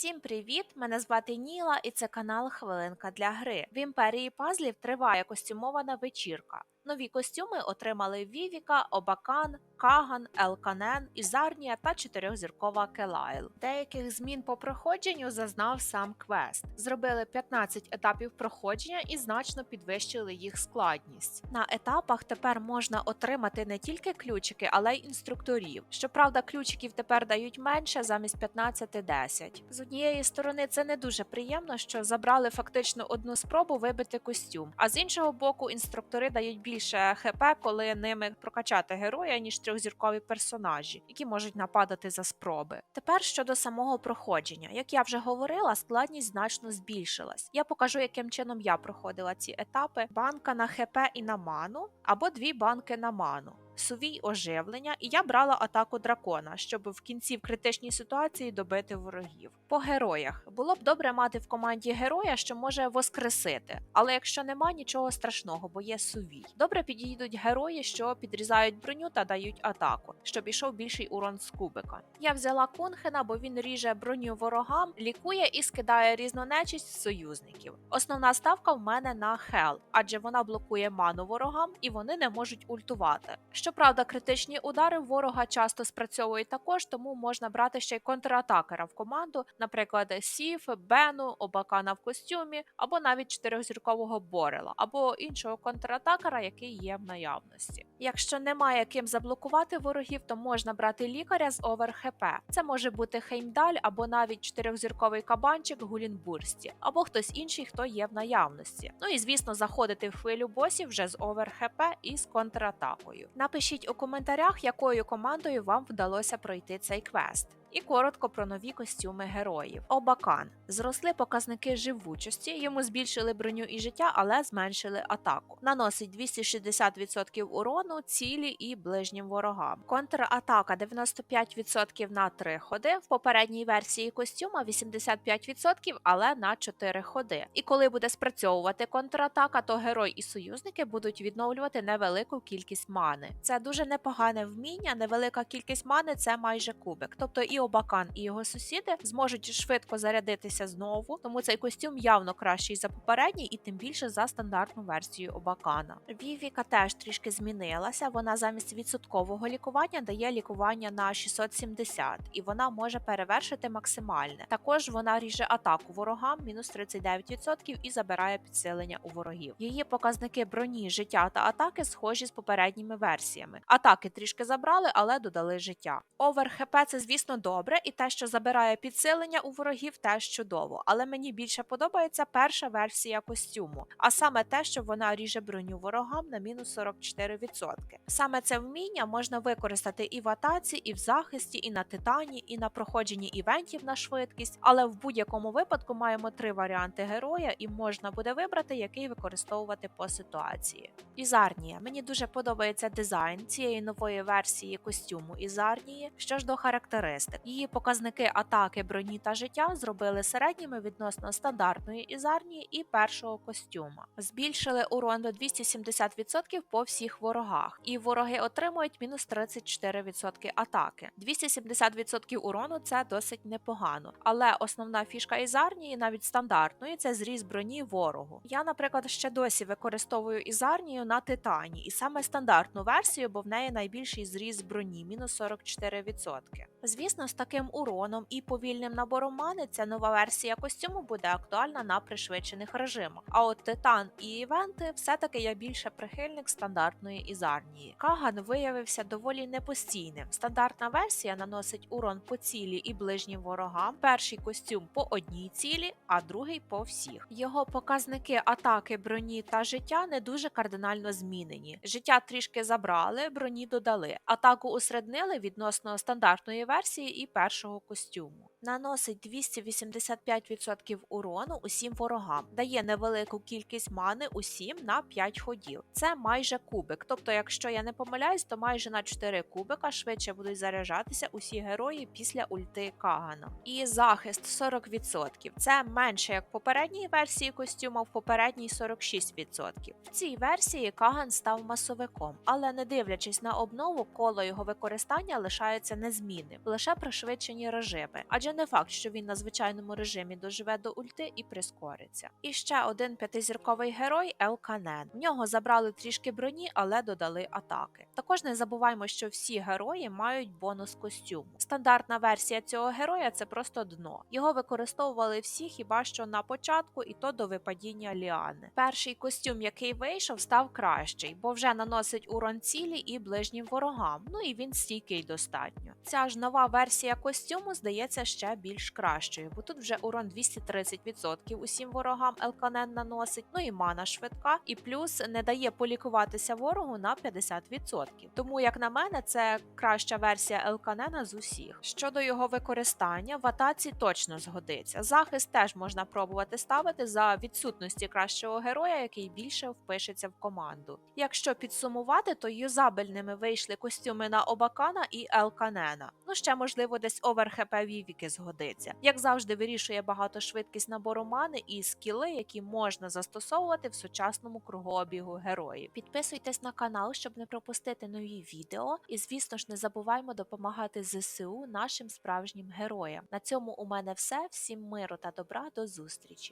Всім привіт! Мене звати Ніла, і це канал Хвилинка для гри. В імперії пазлів триває костюмована вечірка. Нові костюми отримали Вівіка, Обакан, Каган, Елканен, Ізарнія та чотирьохзіркова Келайл. Деяких змін по проходженню зазнав сам квест. Зробили 15 етапів проходження і значно підвищили їх складність. На етапах тепер можна отримати не тільки ключики, але й інструкторів. Щоправда, ключиків тепер дають менше замість 15 – 10. З однієї сторони, це не дуже приємно, що забрали фактично одну спробу вибити костюм. А з іншого боку, інструктори дають більше ХП, коли ними прокачати героя, ніж трьохзіркові персонажі, які можуть нападати за спроби. Тепер щодо самого проходження, як я вже говорила, складність значно збільшилась. Я покажу, яким чином я проходила ці етапи: банка на ХП і на ману, або дві банки на ману. Сувій оживлення, і я брала атаку дракона, щоб в кінці в критичній ситуації добити ворогів. По героях було б добре мати в команді героя, що може воскресити, але якщо нема нічого страшного, бо є сувій. Добре підійдуть герої, що підрізають броню та дають атаку, щоб ішов більший урон з кубика. Я взяла Кунхена, бо він ріже броню ворогам, лікує і скидає різну нечисть союзників. Основна ставка в мене на Хел, адже вона блокує ману ворогам і вони не можуть ультувати. Щоправда, критичні удари ворога часто спрацьовують також, тому можна брати ще й контратакера в команду, наприклад, Сіф, Бену, Обакана в костюмі, або навіть чотирьохзіркового Борела, або іншого контратакера, який є в наявності. Якщо немає ким заблокувати ворогів, то можна брати лікаря з овер ХП. Це може бути Хеймдаль або навіть чотирьохзірковий кабанчик Гулінбурсті, або хтось інший, хто є в наявності. Ну і звісно, заходити в хвилю босів вже з овер ХП і з контратакою. Напишіть у коментарях, якою командою вам вдалося пройти цей квест. І коротко про нові костюми героїв. Обакан зросли показники живучості, йому збільшили броню і життя, але зменшили атаку. Наносить 260% урону цілі і ближнім ворогам. Контратака 95% на 3 ходи. В попередній версії костюма 85%, але на 4 ходи. І коли буде спрацьовувати контратака, то герой і союзники будуть відновлювати невелику кількість мани. Це дуже непогане вміння. Невелика кількість мани це майже кубик. Тобто і Обакан, і його сусіди зможуть швидко зарядитися знову, тому цей костюм явно кращий за попередній, і тим більше за стандартну версію Обакана. Вівіка теж трішки змінилася. Вона замість відсоткового лікування дає лікування на 670, і вона може перевершити максимальне. Також вона ріже атаку ворогам мінус 39% і забирає підсилення у ворогів. Її показники броні, життя та атаки схожі з попередніми версіями. Атаки трішки забрали, але додали життя. Овер ХП це, звісно, добре, і те, що забирає підсилення у ворогів, теж чудово. Але мені більше подобається перша версія костюму, а саме те, що вона ріже броню ворогам на мінус 44%. Саме це вміння можна використати і в атаці, і в захисті, і на титані, і на проходженні івентів на швидкість. Але в будь-якому випадку маємо три варіанти героя, і можна буде вибрати, який використовувати по ситуації. Ізарнія. Мені дуже подобається дизайн цієї нової версії костюму Ізарнії. Що ж до характеристик, її показники атаки, броні та життя зробили середніми відносно стандартної ізарнії і першого костюма. Збільшили урон до 270% по всіх ворогах, і вороги отримують мінус 34% атаки. 270% урону це досить непогано. Але основна фішка ізарнії, навіть стандартної, це зріз броні ворогу. Я, наприклад, ще досі використовую ізарнію на титані, і саме стандартну версію, бо в неї найбільший зріз броні мінус 44%. Звісно, з таким уроном і повільним набором мани ця нова версія костюму буде актуальна на пришвидшених режимах. А от титан і івенти все-таки я більше прихильник стандартної ізарнії. Каган виявився доволі непостійним. Стандартна версія наносить урон по цілі і ближнім ворогам. Перший костюм по одній цілі, а другий по всіх. Його показники атаки, броні та життя не дуже кардинально змінені. Життя трішки забрали, броні додали. Атаку усреднили відносно стандартної версії і першого костюму. Наносить 285% урону усім ворогам, дає невелику кількість мани усім на 5 ходів. Це майже кубик. Тобто, якщо я не помиляюсь, то майже на 4 кубика швидше будуть заряджатися усі герої після ульти Кагана. І захист 40%. Це менше як в попередній версії костюма, в попередній 46%. В цій версії Каган став масовиком, але не дивлячись на обнову, коло його використання лишається незмінним, лише пришвидшені режими. Адже не факт, що він на звичайному режимі доживе до ульти і прискориться. І ще один п'ятизірковий герой Елканен. В нього забрали трішки броні, але додали атаки. Також не забуваємо, що всі герої мають бонус костюму. Стандартна версія цього героя це просто дно. Його використовували всі хіба що на початку, і то до випадіння ліани. Перший костюм, який вийшов, став кращий, бо вже наносить урон цілі і ближнім ворогам. Ну і він стійкий достатньо. Ця ж нова версія костюму здається ще більш кращою, бо тут вже урон 230% усім ворогам Елканен наносить, ну і мана швидка, і плюс не дає полікуватися ворогу на 50%. Тому, як на мене, це краща версія Елканена з усіх. Щодо його використання, в атаці точно згодиться. Захист теж можна пробувати ставити за відсутності кращого героя, який більше впишеться в команду. Якщо підсумувати, то юзабельними вийшли костюми на Обакана і Елканена. Ну ще можливо десь овер хп Вівіки згодиться. Як завжди, вирішує багато швидкість набору мани і скіли, які можна застосовувати в сучасному кругообігу героїв. Підписуйтесь на канал, щоб не пропустити нові відео. І звісно ж, не забуваймо допомагати ЗСУ нашим справжнім героям. На цьому у мене все. Всім миру та добра до зустрічі!